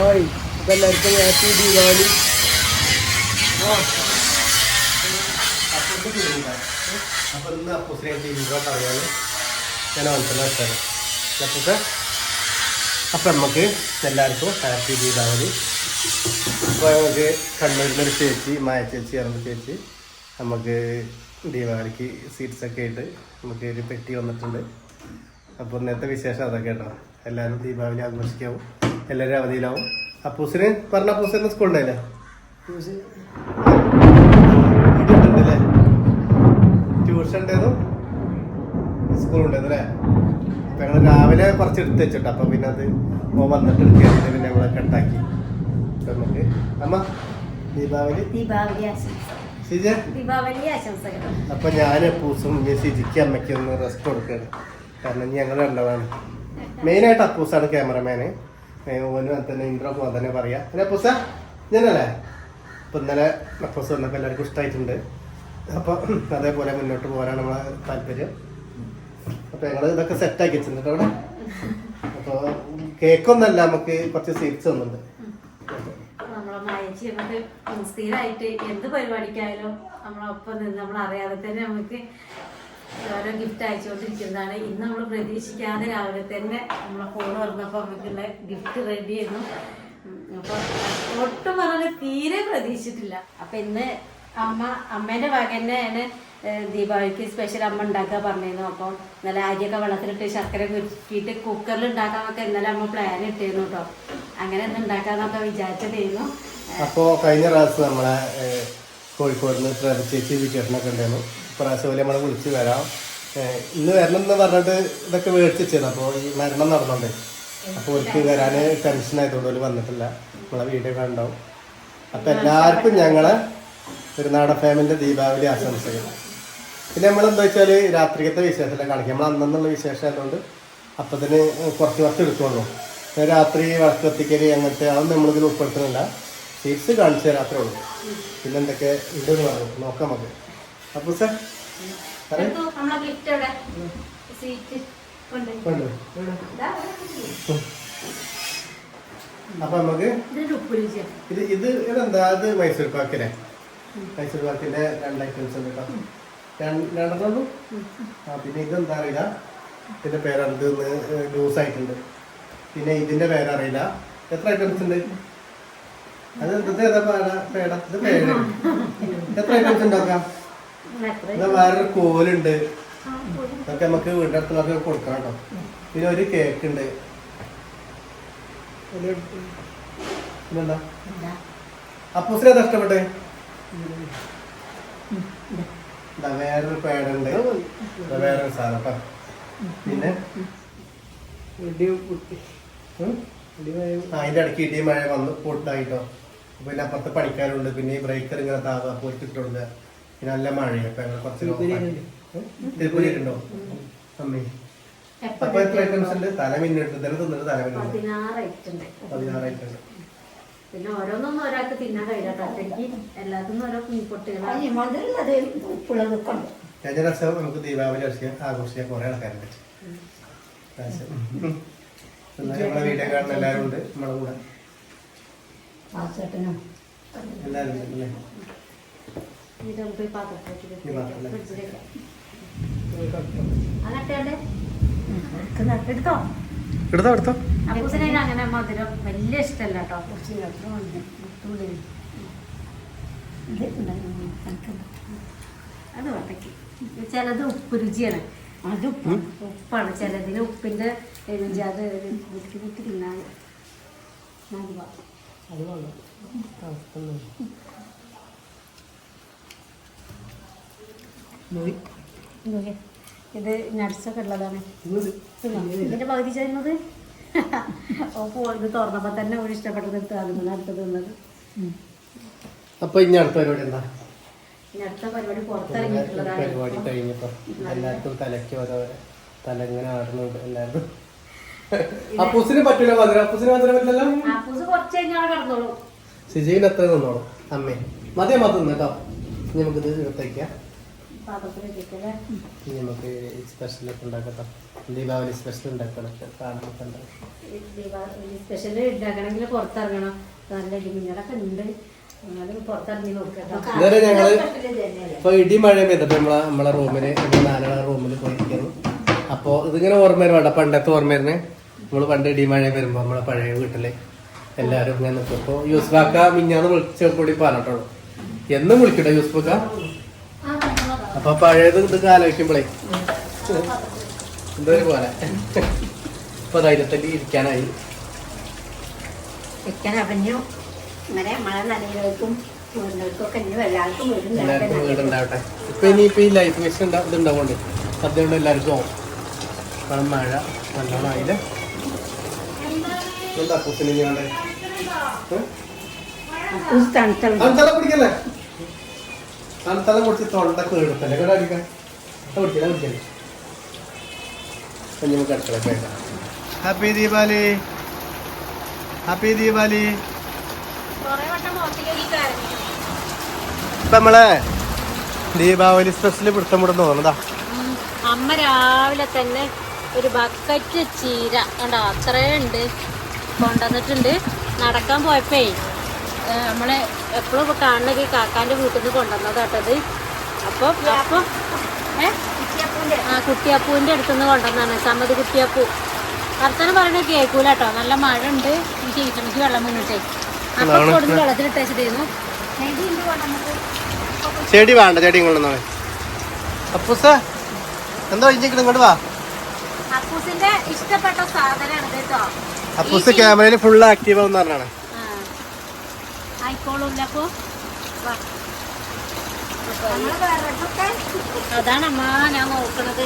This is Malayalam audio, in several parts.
ഹായ്. അപ്പം എല്ലാവർക്കും ഹാപ്പി ദീപാവലി. ആ. അപ്പൊ ഇന്ന് അപ്പൂസിനെ ഇൻട്രോ പറയാന് ഞാൻ മനസ്സിലാ സ്ഥലം അപ്പൊ നമുക്ക് എല്ലാവർക്കും ഹാപ്പി ദീപാവലി. അപ്പോൾ നമുക്ക് കണ്ണൂരിലൊരു ചേച്ചി മായ ചേച്ചി ഇറങ്ങി ചേച്ചി നമുക്ക് ദീപാവലിക്ക് സീറ്റ്സ് ഒക്കെ ആയിട്ട് നമുക്ക് ഒരു പെട്ടി വന്നിട്ടുണ്ട്. അപ്പോൾ ഇന്നത്തെ വിശേഷം അതൊക്കെ കേട്ടോ. എല്ലാവരും ദീപാവലി ആഘോഷിക്കാവും. എല്ലാവരും അവധിയിലാവും. അപ്പൂസിന് പറഞ്ഞ അപ്പൂസിന് സ്കൂൾ ഉണ്ടായില്ല? ഉണ്ടല്ലേ ട്യൂഷൻ ഉണ്ടായിരുന്നു. സ്കൂൾ ഉണ്ടായിരുന്നു അല്ലേ? അപ്പം ഞങ്ങൾ രാവിലെ കുറച്ച് എടുത്ത് വെച്ചിട്ട് അപ്പൊ പിന്നെ അത് ഓ വന്നിട്ട് എടുക്കുകയാണ് പിന്നെ ഞങ്ങൾ കട്ടാക്കി അപ്പൊ നമുക്ക് അമ്മ ദീപാവലി. ദീപാവലി സിജ ദീപാവലി ആശംസകൾ. അപ്പൊ ഞാൻ അപ്പൂസും ഇനി സിജിക്ക് അമ്മയ്ക്ക് ഒന്ന് റെസ്റ്റ് കൊടുക്കുകയാണ് കാരണം ഞങ്ങൾ രണ്ടതാണ് മെയിനായിട്ട് അപ്പൂസാണ് ക്യാമറമാന് ഓനും അത് തന്നെ ഇൻട്രോ പോകാൻ തന്നെ പറയാം. അല്ലേ പുസ ഞാനല്ലേ അപ്പൊ ഇന്നലെ അപ്പൂസ് വന്നപ്പോൾ എല്ലാവർക്കും ഇഷ്ടമായിട്ടുണ്ട് അപ്പൊ അതേപോലെ മുന്നോട്ട് പോകാനാണ് നമ്മളെ താല്പര്യം. അപ്പൊ ഞങ്ങൾ ഇതൊക്കെ സെറ്റാക്കി വെച്ചിട്ടുണ്ട് അവിടെ. അപ്പോൾ കേക്കൊന്നല്ല നമുക്ക് കുറച്ച് സീറ്റ്സ് ഒന്നുണ്ട് നമുക്ക് സ്ഥിരമായിട്ട് എന്ത് പരിപാടിക്കായാലും നമ്മളൊപ്പം നിന്ന് നമ്മൾ അറിയാതെ തന്നെ നമുക്ക് ഓരോ ഗിഫ്റ്റ് അയച്ചുകൊണ്ടിരിക്കുന്നതാണ്. ഇന്ന് നമ്മൾ പ്രതീക്ഷിക്കാതെ രാവിലെ തന്നെ നമ്മളെ ഫോൺ തുറന്നപ്പോൾ നമുക്കുള്ള ഗിഫ്റ്റ് റെഡി ആയിരുന്നു. അപ്പോൾ അപ്പൊ ഒട്ടും പറഞ്ഞാൽ തീരെ പ്രതീക്ഷിച്ചിട്ടില്ല. അപ്പൊ ഇന്ന് അമ്മ അമ്മേന്റെ വക തന്നെയാണ് ദീപാവലിക്ക് സ്പെഷ്യൽ അമ്മ ഉണ്ടാക്കാൻ പറഞ്ഞിരുന്നു അപ്പൊ ഇന്നലെ അരിയൊക്കെ വെള്ളത്തിലിട്ട് ശർക്കര കുരുക്കിയിട്ട് കുക്കറിൽ ഉണ്ടാക്കാനൊക്കെ ഇന്നലെ അമ്മ പ്ലാൻ ഇട്ടിരുന്നു കേട്ടോ അങ്ങനെ ഒന്ന് ഉണ്ടാക്കാന്നൊക്കെ വിചാരിച്ചതായിരുന്നു. അപ്പോൾ കഴിഞ്ഞ പ്രാവശ്യം നമ്മളെ കോഴിക്കോട് ചേച്ചി വിചേട്ടനൊക്കെ ഉണ്ടായിരുന്നു. ഇപ്രാവശ്യം പോലെ നമ്മളെ വിളിച്ച് വരാം. ഇന്ന് വരണം എന്ന് പറഞ്ഞിട്ട് ഇതൊക്കെ മേടിച്ചിരുന്നു അപ്പോൾ ഈ മരണം നടന്നുണ്ട്. അപ്പോൾ അവർക്ക് വരാൻ ടെൻഷൻ ആയതുകൊണ്ട് അവർ വന്നിട്ടില്ല. നമ്മളെ വീഡിയോ കണ്ടാവും. അപ്പോൾ എല്ലാവർക്കും ഞങ്ങളെ നാടൻ ഫാമിലിന്റെ ദീപാവലി ആശംസകൾ. പിന്നെ നമ്മളെന്താ വെച്ചാൽ രാത്രിക്കത്തെ വിശേഷമല്ല കാണിക്കുക നമ്മൾ അന്നെന്നുള്ള വിശേഷം ആയതുകൊണ്ട് അപ്പത്തിന് കുറച്ച് കുറച്ച് എടുക്കുള്ളൂ. പിന്നെ രാത്രി വിളക്ക് കത്തിക്കൽ അങ്ങനത്തെ അതൊന്നും നമ്മളിതിൽ ഉൾപ്പെടുത്തുന്നില്ല. സീറ്റ്സ് കാണിച്ച രാത്രി ഉള്ളൂ. പിന്നെ എന്തൊക്കെ ഉണ്ടെന്ന് പറഞ്ഞു നോക്കാം നമുക്ക്. അപ്പോൾ സാർ. അപ്പൊ നമുക്ക് ഇത് ഇത് ഇതെന്താ? അത് മൈസൂർ പാക്കിലെ. മൈസൂർ പാക്കിന്റെ രണ്ട് ഐറ്റംസ് ഉണ്ട് കേട്ടോ. രണ്ട്- രണ്ടെണ്ണം ഉള്ളൂ ആ പിന്നെ ഇതെന്താ അറിയില്ല. ഇതിന്റെ പേരത് ലൂസ് ആയിട്ടുണ്ട്. പിന്നെ ഇതിന്റെ പേരറിയില്ല. എത്ര ഐറ്റംസ് ഉണ്ട്? അത് എന്താ പേടാ പേട? ഇത് പേട എത്ര ഐറ്റംസ് ഉണ്ടാക്കാം? വേറൊരു കോലുണ്ട്. അതൊക്കെ നമുക്ക് വീടിന്റെ അടുത്തുള്ളവർക്ക് കൊടുക്കണം കേട്ടോ. പിന്നെ ഒരു കേക്ക് ഉണ്ട്. പിന്നെന്താ? അപ്പൂസിനെ ഏതാ ഇഷ്ടപ്പെട്ടെ? ഇതാ. വേറൊരു പേടുണ്ട്. ഇതാ വേറൊരു സാധനം കേട്ടോ. പിന്നെ? അതിന്റെ ഇടയ്ക്ക് ഇടിയും മഴ വന്ന് പൊട്ടായിട്ടോ. പിന്നെ അപ്പുറത്ത് പണിക്കാരുണ്ട്. പിന്നെ ഈ ബ്രേക്കർ ഇങ്ങനെ താപ പൊരിച്ചിട്ടുണ്ട് പിന്നെ നല്ല മഴയാണ് അപ്പൊ ഞങ്ങൾ കുറച്ച് അമ്മേ. അപ്പൊ എത്ര ഐറ്റംസ് ഉണ്ട്? തല മിന്നിട്ട് തല തിന്നിട്ട് തല മിന്നുണ്ട്. പതിനാറ് ഐറ്റം ഉണ്ട്. പിന്നെ ഓരോന്നൊന്നും ഒരാൾക്ക് തിന്നാൻ കഴിയില്ല ഒറ്റയ്ക്ക് എല്ലാത്തിനും ഓരോ കുഞ്ഞിപ്പൊട്ടുകളാണ് കഴിഞ്ഞ ദിവസം നമുക്ക് ദീപാവലി ആഘോഷിക്കാൻ ആഘോഷിക്കാൻ കുറെ ആൾക്കാരുണ്ട് പ്രാവശ്യം. എന്നാലും നമ്മളെ വീഡിയോ കാണുന്ന എല്ലാവരും ഉണ്ട്. നമ്മളെ കൂടെ. എല്ലാവരും അല്ലേ? ഇത് നമുക്ക് പാത്രത്തിലേക്ക്. ഫ്രിഡ്ജിലേക്ക്. എടുത്തോ? എടുത്തോ? എടുത്തോ അപ്പൂസിനെ അങ്ങനെ മധുരം വലിയ ഇഷ്ടമല്ല കേട്ടോ. അത് വട്ടക്ക്. ചിലത് ഉപ്പ് രുചിയാണ്. അത് ഉപ്പ്. ഉപ്പാണ്. ചിലതിന് ഉപ്പിന്റെ രുചി അത് കുത്തി കുത്തി തിന്നാൻ. അത് കൊള്ളാം ഇത് നട്സൊക്കെ ഉള്ളതാണ്? ഇതിന്റെ പകുതി ചെയ്യുന്നത്? ഓ പോ ഇത് തുറന്നപ്പോ തന്നെ ഒരു ഇഷ്ടപ്പെട്ടത് എടുത്ത് അതിന് അടുത്ത് തിന്നത്. അപ്പൊ ഇനി അടുത്ത പരിപാടി എന്താ? ഇനി അടുത്ത പരിപാടി പുറത്തിറങ്ങിയിട്ടുള്ളതാണ്. പരിപാടി കഴിഞ്ഞപ്പോ എല്ലാവർക്കും തലയ്ക്ക് ഓരോരോ തല ഇങ്ങനെ ആടുന്നുണ്ട് എല്ലാവരും. അപ്പൂസിന് പറ്റൂല മധുര. അപ്പൂസിന് മധുര പറ്റില്ലല്ലോ? അപ്പൂസ് കുറച്ച് കഴിഞ്ഞാൽ കിടന്നോളൂ. സിജീന് എത്ര നിന്നോളൂ അമ്മേ. മതിയാ മതം കേട്ടോ. നമുക്കിത് എടുത്തേക്കാം. പാത്രത്തിലിട്ടിട്ടല്ലേ ഇനി നമുക്ക് സ്പെഷ്യലൊക്കെ ഉണ്ടാക്കട്ടോ. ദീപാവലി സ്പെഷ്യൽ ഉണ്ടാക്കണം. കാണാനൊക്കെ ഉണ്ടാവും ദീപാവലി സ്പെഷ്യൽ ഉണ്ടാക്കണമെങ്കിൽ പുറത്തിറങ്ങണം. നല്ല ഇടിമിന്നലൊക്കെ ഉണ്ട്. ഇതുവരെ ഞങ്ങൾ ഇപ്പൊ ഇടി മഴ പെയ്തപ്പോ നമ്മളെ നമ്മളെ റൂമിൽ നാലാളെ റൂമിൽ പോയിരിക്കുന്നു. അപ്പൊ ഇതിങ്ങനെ ഓർമ്മ വരും വേണ്ട പണ്ടത്തെ ഓർമ്മ വരുന്നേ. നമ്മൾ പണ്ട് ഇടി മഴ വരുമ്പോ നമ്മളെ പഴയ വീട്ടിൽ എല്ലാരും ഇങ്ങനെ നിൽക്കും ഇപ്പൊ യൂസ്ഫാക്ക മിഞ്ഞാന്ന് വിളിച്ച കൂടി പറഞ്ഞിട്ടുള്ളൂ. എന്നും വിളിക്കട്ടെ യൂസ്ഫാക്ക? അപ്പൊ പഴയത് ഇതൊക്കെ ആലോചിക്കുമ്പോഴേ എന്തൊരു പോലെ. ഇപ്പൊ ധൈര്യത്തിൽ ഇരിക്കാനായി. ചിക്കൻ അപ്പഞ്ഞു മഴ നനയിലേക്കും എല്ലാവർക്കും വീടുണ്ടാവട്ടെ ഇപ്പൊ ഇനിയിപ്പോ ഈ ലൈഫ് മിസ് ഇതുണ്ടാവുകൊണ്ട് സദ്യ കൊണ്ട് എല്ലാവർക്കും ആവും. കാരണം മഴ നല്ലോണം ആയില്ലേ? എന്താ കുസിനി കുടിക്കല്ലേ തണുത്തല കുടിച്ച് തൊണ്ട കേടുത്തല്ലേ? കേട്ടോ അടിക്കാൻ കുടിക്കല കുടിക്കല്ലേ കുഞ്ഞു നമുക്ക് അടുക്കള ഹാപ്പി ദീപാലി ഹാപ്പി ദീപാലി ഇപ്പൊ നമ്മളെ ദീപാവലി സ്പെഷ്യൽ പിടുത്തം വിടുന്ന തോന്നുന്നതാ അമ്മ രാവിലെ തന്നെ ഒരു ബക്കറ്റ് ചീര കണ്ടോ? അത്രയുണ്ട് കൊണ്ടുവന്നിട്ടുണ്ട്. നടക്കാൻ പോയപ്പേ നമ്മളെ എപ്പോഴും ഇപ്പൊ കാണുന്ന ഈ കാക്കാന്റെ വീട്ടിൽ നിന്ന് കൊണ്ടുവന്നതാട്ടത് അപ്പൊ അപ്പൊ ആ കുട്ടിയപ്പൂവിന്റെ അടുത്തുനിന്ന് കൊണ്ടുവന്നാണ് സമ്മതി കുട്ടിയപ്പൂ. വർത്തനം പറയുന്നത് കേൾക്കൂല കേട്ടോ നല്ല മഴ ഉണ്ട് ഈ ചീറ്റണിക്ക് വെള്ളം വന്നിട്ടേ അപ്പൊ അതാണ് കൊടുന്ന് വെള്ളത്തിലിട്ടേച്ചിട്ടായിരുന്നു ചെടി വേണ്ട ചെടി കൊണ്ടുവന്നേ. അപ്പൂസ എന്താ ഇങ്ങോട്ട് വാ. അപ്പൂസിന്റെ ഇഷ്ടപ്പെട്ട സാധനമാണ് കേട്ടോ അപ്പൂസ് ക്യാമറയിൽ ഫുൾ ആക്റ്റീവ് ആവുന്ന പറഞ്ഞാണ്. ആയിക്കോളൂല്ല അപ്പൊ വാ. അതാണ് അമ്മ ഞാൻ നോക്കണത്.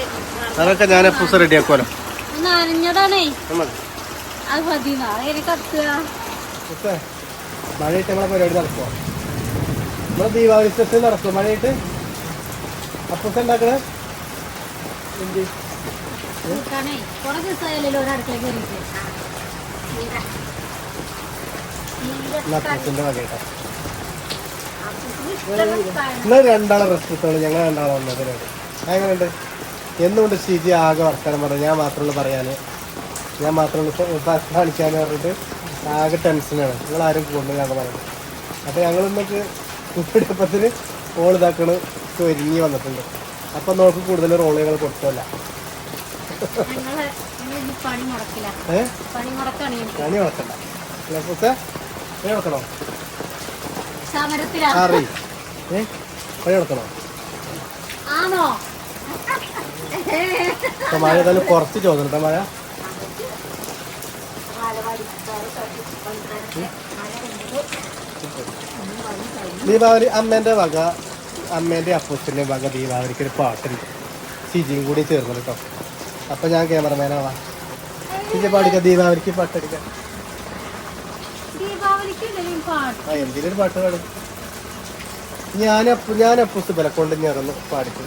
അതൊക്കെ ഞാൻ ഒന്ന് അനഞ്ഞതാണേ. അത് മതി നാളെ കത്തുക. മഴയിട്ട് നമ്മളെ പരിപാടി നടക്കുമോ നമ്മളെ ദീപാവലി സ്പെഷ്യൽ നടക്കും മഴയിട്ട് അപ്പൂസ ഉണ്ടാക്കണേ എന്ത്? നോക്കാനേ കുറെ ഒരു അടുക്കള കയറിയിട്ട് ഇന്ന് രണ്ടാളെ റെസ്പെക്റ്റാണ് ഞങ്ങൾ രണ്ടാളെ വന്നത് പരിപാടി എങ്ങനെയുണ്ട്? എന്തുകൊണ്ട് ഷിജി ആകെ വർത്തമാനം പറഞ്ഞു. ഞാൻ മാത്രമുള്ളൂ പറയാന്. ഞാൻ മാത്രമുള്ളൂ കാണിക്കാന്ന് പറഞ്ഞിട്ട് ആകെ ടെൻഷനാണ് നിങ്ങൾ ആരും കൂടുതൽ ഞങ്ങൾ പറയുന്നത് അപ്പോൾ ഞങ്ങൾ ഇന്നൊക്കെ കുപ്പിടിയപ്പത്തിന് ഓൾ ഇതാക്കണ് ഒരുങ്ങി വന്നിട്ടുണ്ട്. അപ്പൊ നമുക്ക് കൂടുതൽ റോൾ ഞങ്ങൾ കൊടുത്തല്ല. പണി മുടക്കില്ല. ഏഹ് പണി മുടക്കാണ് ഞങ്ങൾക്ക് പണി വളർത്തണ്ട അല്ലേ പൂസേ പണി വളർത്തണോ സമരത്തിലാ. ആറി. ഏ? ആണോ? മഴ കുറച്ച് ചോദിട്ടോ മഴ. ദീപാവലി അമ്മേന്റെ വക അമ്മേന്റെ അപ്പൂസിന്റെ വക ദീപാവലിക്ക് ഒരു പാട്ടുണ്ട് സിജിയും കൂടി ചേർന്നു കേട്ടോ അപ്പൊ ഞാൻ ക്യാമറമാനാവാ സിജി പാടിക്ക? ദീപാവലിക്ക് പാട്ടടിക്കാം എന്തെങ്കിലും ആ എന്തിനും ഒരു പാട്ട് പാടും. ഞാൻ ഞാൻ അപ്പൂസ് ബല കൊണ്ട് ഞറന്ന് പാടിക്കും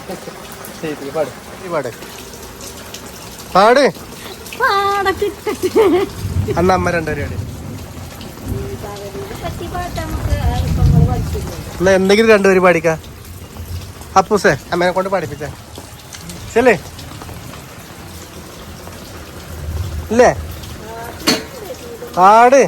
ശരി പാട്. പാട്. അന്ന് അമ്മ രണ്ടുപേരും എന്നാ എന്തെങ്കിലും രണ്ടുപേരും പാടിക്ക? അപ്പൂസേ അമ്മേനെ കൊണ്ട് പാടിപ്പിച്ച. ശല്ലേ ഇല്ലേ? പാട്.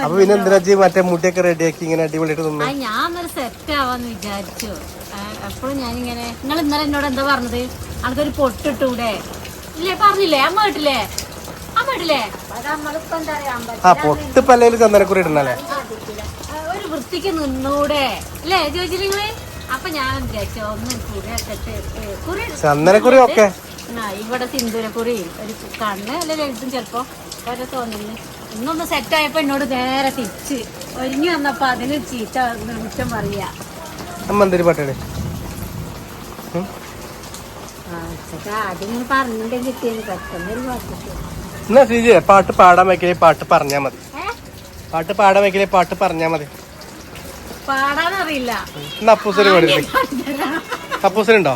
അപ്പൊ പിന്നെ എന്തിനാ ചെയ്യും മറ്റേ മുടിയൊക്കെ റെഡിയാക്കി ഇങ്ങനെ അടിപൊളിയായിട്ട് ആ തിന്നു ഞാൻ ഒരു സെറ്റ് ആവാന്ന് വിചാരിച്ചു. എപ്പോഴും ഞാനിങ്ങനെ നിങ്ങൾ ഇന്നലെ എന്നോട് എന്താ പറഞ്ഞത്? അനക്കൊരു പൊട്ടിട്ടൂടെ? ഇല്ലേ പറഞ്ഞില്ലേ? അമ്മ വീട്ടില്ലേ അമ്മ പറയാ ആ പൊട്ട് പല്ലയിൽ ചന്ദനക്കുറി ഇടണല്ലേ ആ, ഒരു വൃത്തിക്ക് നിന്നൂടെ. അല്ലേ ചോദിച്ചില്ലേ അപ്പൊ ഞാൻ വിചാരിച്ചു ഒന്ന് കുറിയൊക്കെ കുറി ചന്ദനക്കുറി ഒക്കെ. ആ ഇവിടെ സിന്ദൂരക്കുറി ഒരു കണ്ണ് അല്ലെ എഴുതും ചിലപ്പോ ഓരോ തോന്നില്ല ഇന്നൊന്ന് സെറ്റ് ആയപ്പോ എന്നോട് നേരെ തിരിച്ച് ഒരുങ്ങി വന്നപ്പോ അതിന് ചീത്ത നിമിഷം പറയാ. അമ്മ എന്തൊരു പാട്ടാണ്? ആദ്യം പറഞ്ഞിട്ടുണ്ടെങ്കിൽ കിട്ടിയത് പെട്ടെന്ന് ഒരു പാട്ടിട്ട് എന്നാ ശ്രീജി പാട്ട് പാടാൻ വയ്ക്കലേ പാട്ട് പറഞ്ഞാ മതി. പാട്ട് പാടാൻ വയ്ക്കലേ പാട്ട് പറഞ്ഞാ മതി. പാടാനറിയില്ല അറിയില്ല. അപ്പൂസര് പാടില്ലേ? അപ്പൂസരുണ്ടോ?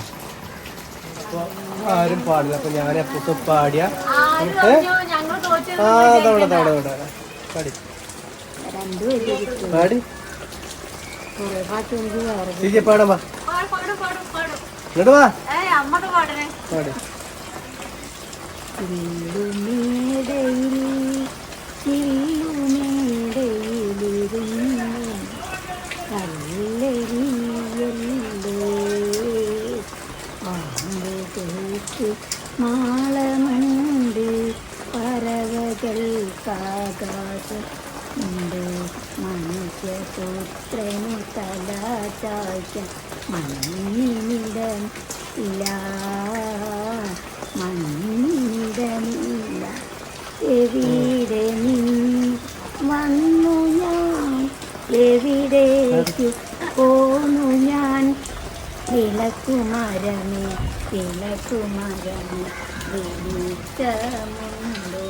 ആരും പാടില്ല. അപ്പൊ ഞാൻ എപ്പോഴും പാടിയ. ആ അതവിടെ അതവിടെ അവിടെ പാടി. പാടി. ചേച്ചി പാടാ വാ. പാടും പാടും പാടും വാ. ഏ അമ്മയ്ക്ക് പാടണേ. പാടി. എവിടേക്കു പോന്നു ഞാൻ. വിളക്കുമരമേ വിളക്കുമരമേ വെളിച്ചമുണ്ടോ?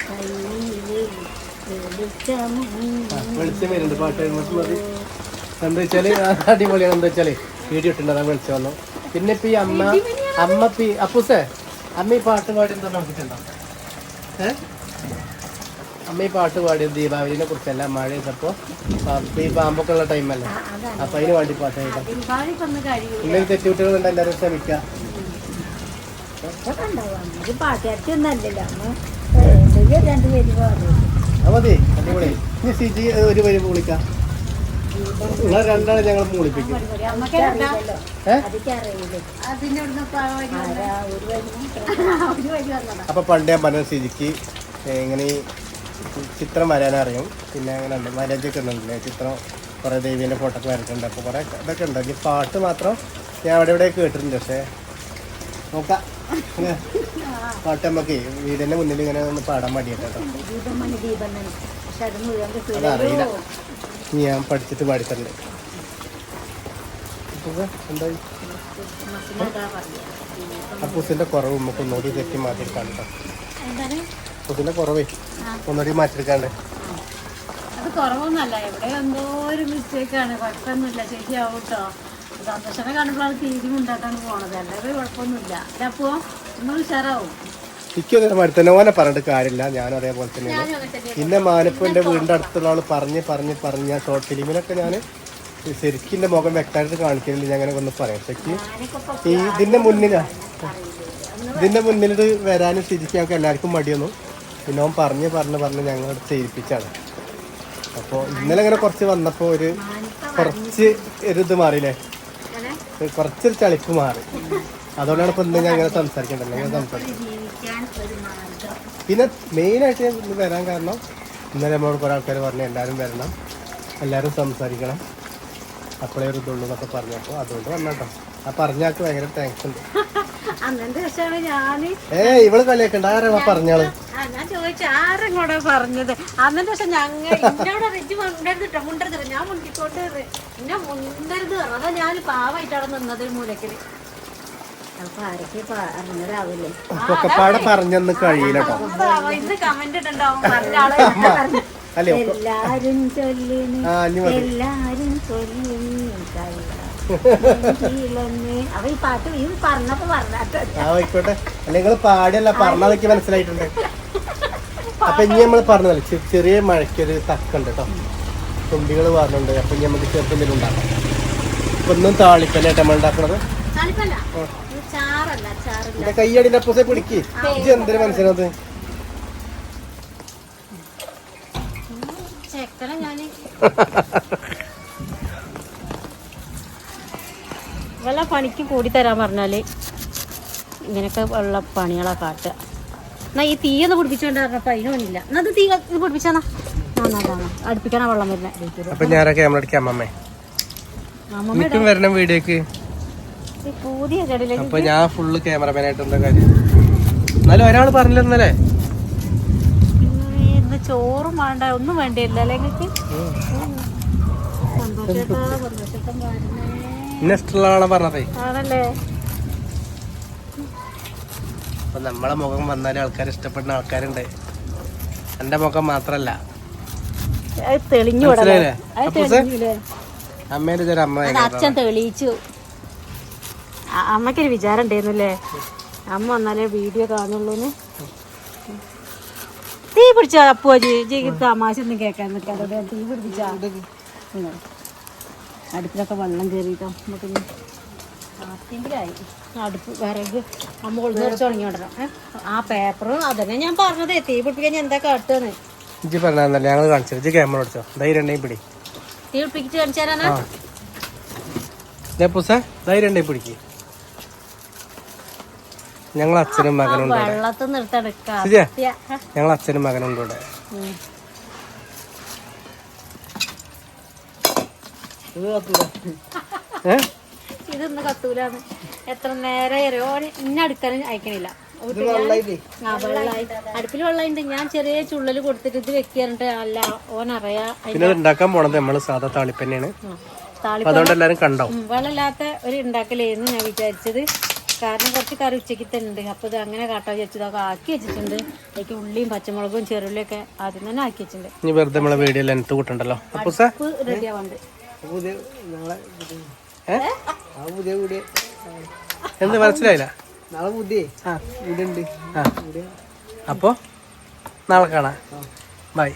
കയ്യിൽ വെളിച്ചമുണ്ടോ? വെളിച്ചം വരുന്നുണ്ട് പാട്ട് കഴിയുമ്പോൾ മതി. എന്താ വെച്ചാൽ അടിപൊളിയാണ്. എന്താ വെച്ചാൽ വീഡിയോ ഇട്ടുണ്ടാകാൻ വിളിച്ചു വന്നു. പിന്നെ ഇപ്പൊ ഈ അമ്മ അമ്മ പി അപ്പൂസേ അമ്മ ഈ പാട്ട് പാടി എന്താ നടന്നിട്ടുണ്ടോ ഏ? അമ്മ ഈ പാട്ട് പാടിയത് ദീപാവലിനെ കുറിച്ചല്ല മഴ ചെയ്തപ്പോ ഈ പാമ്പൊക്കെ ഉള്ള ടൈമല്ലേ അപ്പൊ അതിന് വേണ്ടി പാട്ട് കഴിയൂ ഇങ്ങനെ തെറ്റുകുട്ടികളുണ്ട് എല്ലാവരും ശ്രമിക്ക മതി അടിപൊളി. ഇനി സിജി ഒരു വരി വിളിക്കാം നിങ്ങൾ രണ്ടാണ് ഞങ്ങൾ വന്നതാ? അപ്പൊ പണ്ട് ഞാൻ പറഞ്ഞ സിജിക്ക് ഇങ്ങനെ ചിത്രം വരാനറിയും പിന്നെ അങ്ങനെ ഉണ്ട് മരജൊക്കെ ഉണ്ടല്ലേ ചിത്രം കുറേ ദേവീന്റെ ഫോട്ടോ ഒക്കെ വരച്ചിട്ടുണ്ട് അപ്പോൾ കുറേ ഇതൊക്കെ ഉണ്ട് ഈ പാട്ട് മാത്രം ഞാൻ അവിടെ ഇവിടെ കേട്ടിട്ടുണ്ട് പക്ഷേ നോക്കാം പാട്ട് നമുക്ക് വീടിന്റെ മുന്നിൽ ഇങ്ങനെ ഒന്ന് പാടാൻ മടിയാട്ടോ അതറിയില്ല ഞാൻ പഠിച്ചിട്ട് പാടിത്തരണ്ട് അപ്പൂസിന്റെ കുറവ് നമുക്ക് ഒന്നുകൂടി തെറ്റി മാറ്റിയിട്ടാണ് കേട്ടോ എന്താണ് കുറവേ. ഒന്നുകൂടി മാറ്റിയെടുക്കാണ്ട്. അത് കുറവൊന്നല്ല. എവിടെ എന്തോ ഒരു മിസ്റ്റേക്കാണ് കുഴപ്പമൊന്നുമില്ല. ശരിയാവും കേട്ടോ. സന്തോഷനെ കാണുമ്പോഴാണ് തീരും ഉണ്ടാക്കാണ് പോണത്. അല്ലാതെ കുഴപ്പമൊന്നുമില്ല. അല്ല അപ്പോ നമ്മൾ ഉഷാറാവും. എനിക്കും മാതിരി തന്നെ ഓനെ പറഞ്ഞിട്ട് കാര്യമില്ല. ഞാനും അതേപോലെ തന്നെയാണ്. തന്നെ പിന്നെ മാനിപ്പോ എന്റെ വീടിന്റെ അടുത്തുള്ള ആൾ പറഞ്ഞ് പറഞ്ഞ് പറഞ്ഞ് ഞാൻ ഷോർട്ട് ഫിലിമിനൊക്കെ ഞാൻ ശരിക്കും എന്റെ മുഖം വ്യക്തമായിട്ട് കാണിക്കുന്നില്ല. ഞാൻ അങ്ങനെ ഒന്ന് പറയാം. ശരിക്കും ഈ ഇതിന്റെ മുന്നിലാ ഇതിന്റെ മുന്നിലിട്ട് വരാനും ശരിക്കും ഞങ്ങൾക്ക് എല്ലാവർക്കും മടിയൊന്നും പിന്നെ അവൻ പറഞ്ഞ് പറഞ്ഞ് പറഞ്ഞ് ഞങ്ങൾ ചെയ്യിപ്പിച്ചാണ് അപ്പോൾ ഇന്നലെ ഇങ്ങനെ കുറച്ച് വന്നപ്പോൾ ഒരു കുറച്ച് ഒരു ഇത് മാറിയില്ലേ കുറച്ചൊരു ചളിപ്പ് മാറി. അതുകൊണ്ടാണ് ഇപ്പം ഇന്ന് ഞങ്ങൾ സംസാരിക്കേണ്ടത്. ഞങ്ങൾ സംസാരിക്കും പിന്നെ മെയിനായിട്ട് ഞാൻ ഇന്ന് വരാൻ കാരണം ഇന്നലെ നമ്മളോട് കുറേ ആൾക്കാർ പറഞ്ഞു എല്ലാവരും വരണം. എല്ലാവരും സംസാരിക്കണം. അപ്പോഴേ ഒരു ഇതുള്ളൂ എന്നൊക്കെ പറഞ്ഞപ്പോൾ അതുകൊണ്ട് വന്നട്ടോ ആ പറഞ്ഞാൾക്ക് ഭയങ്കര താങ്ക്സ് ഉണ്ട്. ഏ ഇവൾ കളിയാക്കണ്ട. ആരാ പറഞ്ഞാൾ? ഞാൻ ചോദിച്ചു ആരെങ്ങോട്ടാ പറഞ്ഞത്? അന്നത്തെ പക്ഷെ ഞങ്ങൾ എന്നോട് റിജ് മുണ്ടരുത് മുണ്ടരുത് ഞാൻ മുണ്ടിക്കോട്ട് എന്നെ മുണ്ടരുത്. അതാ ഞാൻ പാവായിട്ടാണ് നിന്നത് മൂലക്കൽ അപ്പൊ ആരൊക്കെ പറഞ്ഞതാവില്ലേ പറഞ്ഞൊന്നും കഴിയില്ല ഇന്ന് കമന്റ് ഇട്ടുണ്ടാവും പറഞ്ഞ എല്ലാരും ചൊല്ലിന് എല്ലാരും ചൊല്ലിന് കൈളന്ന് ആയിക്കോട്ടെ. അല്ലെങ്കിൽ പാടിയല്ല പറഞ്ഞതൊക്കെ മനസ്സിലായിട്ടുണ്ട്. അപ്പൊ ഇനി നമ്മൾ പറഞ്ഞതല്ലേ ചെറിയ മഴയ്ക്കൊരു തക്കുണ്ട് കേട്ടോ തുമ്പികൾ പറഞ്ഞുണ്ട് അപ്പൊ ഇനി നമുക്ക് ചെറുപ്പം ഉണ്ടാക്കാം. അപ്പൊ ഒന്നും താളിപ്പല്ലേ നമ്മൾ ഉണ്ടാക്കണത്? എന്റെ കൈയടിന്റെ അപ്പുസെ പിടിക്ക്. ഇത് എന്തൊരു മനസ്സിനത് ചെക്കനെ ഞാൻ പണിക്ക് കൂടി തരാൻ പറഞ്ഞാൽ ഇങ്ങനെയൊക്കെ ഉള്ള പണികളാ കാട്ടുക. എന്നാ ഈ തീ ഒന്ന് പിടിപ്പിച്ചോണ്ട് പറഞ്ഞപ്പോ അതിന് പണിയില്ല. എന്നാ തീ ഇത് പിടിപ്പിച്ചാന്നാ അടുപ്പിക്കാനാ വെള്ളം വരുന്നത് അപ്പൊ ക്യാമറ അടിക്കാം അമ്മമ്മേ. അമ്മമ്മ എനിക്കും വരണം വീഡിയോക്ക്. അപ്പൊ ഞാൻ ഫുള്ള് ക്യാമറമാനായിട്ട് എന്താ കാര്യം? എന്നാലും ഒരാൾ പറഞ്ഞില്ല ഇന്നലെ. ഇന്ന് ചോറും വേണ്ട ഒന്നും വേണ്ടിയില്ല അല്ലേ നിങ്ങൾക്ക് സന്തോഷേട്ടാ സന്തോഷേട്ടൻ വരണേ. ഇന്ന ഇഷ്ടമുള്ള പറഞ്ഞതേ. ആണല്ലേ? അപ്പൊ നമ്മളെ മുഖം വന്നാലും ആൾക്കാർ ഇഷ്ടപ്പെടുന്ന ആൾക്കാരുണ്ട്. എന്റെ മുഖം മാത്രല്ല. അത് തെളിഞ്ഞു അത് അപ്പൂസേ? തെളിഞ്ഞില്ലേ അമ്മേന്റെ ഒരു അമ്മ അച്ഛൻ തെളിയിച്ചു. അമ്മക്കൊരു വിചാരം ഉണ്ടായിരുന്നല്ലേ? അമ്മ വന്നാലേ വീഡിയോ കാണുള്ളൂന്ന്. തീ പിടിച്ച അപ്പുവാജി ജീവിത തമാശ ഒന്നും കേൾക്കാൻ നിൽക്കാതെ തീ പിടിപ്പിച്ച? അടുപ്പിലൊക്കെ വെള്ളം കയറിയിട്ടോ നമുക്ക് ആർക്കെങ്കിലായി അടുപ്പ് വിറക് അമ്മ കൊണ്ടു തുടങ്ങി തുടങ്ങിയോണ്ടല്ലോ ആ പേപ്പറും അതന്നെ ഞാൻ പറഞ്ഞത്. തീ പിടിപ്പിക്കാൻ ഞാൻ എന്താ കാട്ടുകയെന്ന് ഇജ്ജി പറഞ്ഞാൽ ഞങ്ങൾ കാണിച്ചു ക്യാമറ അടിച്ചോ ധൈര്യം ഉണ്ടെങ്കിൽ പിടി. തീ പിടിപ്പിച്ച് കാണിച്ചു തരാനാ? നെപ്പൂസ ധൈര്യം പിടിക്ക്. ഞങ്ങൾ അച്ഛനും മകനും ഞങ്ങൾ അച്ഛനും മകനും ഉണ്ട് ഇവിടെ ഇത് കത്തൂല ഏ ഇതൊന്നും കത്തൂലാന്ന്. എത്ര നേരം എറിയോ ഇന്ന അടുക്കാനും അയക്കണില്ല. അടുപ്പിൽ വെള്ളമുണ്ട് ഞാൻ ചെറിയ ചുള്ളൽ കൊടുത്തിട്ട് ഇത് വെക്കാറുണ്ട് അല്ല ഓൻ അറിയാ പിന്നെ ഉണ്ടാക്കാൻ പോണത് നമ്മൾ സാധാ താളിപ്പന്നെയാണ്. അതുകൊണ്ട് എല്ലാരും കണ്ടോ? വെള്ളമില്ലാത്ത ഒരു ഉണ്ടാക്കലായിരുന്നു ഞാൻ വിചാരിച്ചത്. കാരണം കുറച്ച് കറി ഉച്ചയ്ക്ക് തന്നെ ഉണ്ട് അപ്പോൾ ഇത് അങ്ങനെ കാട്ടാ വിചാരിച്ചതൊക്കെ ആക്കി വെച്ചിട്ടുണ്ട്. അതിലേക്ക് ഉള്ളിയും പച്ചമുളകും ചെറുള്ളിയൊക്കെ ആദ്യം തന്നെ ആക്കി വെച്ചിട്ടുണ്ട്. ഇനി വെറുതെ നമ്മളെ വീഡിയോ ലെങ്ത് കൂട്ടണ്ടല്ലോ. റെഡി ആവാണ്ട്. പുതിയ നാളെ പുതിയ എന്ത് മനസ്സിലായില്ല? നാളെ പുതിയ. ആ. ഇവിടെ ഉണ്ട് ആ അപ്പോ നാളെ കാണാം. ബൈ.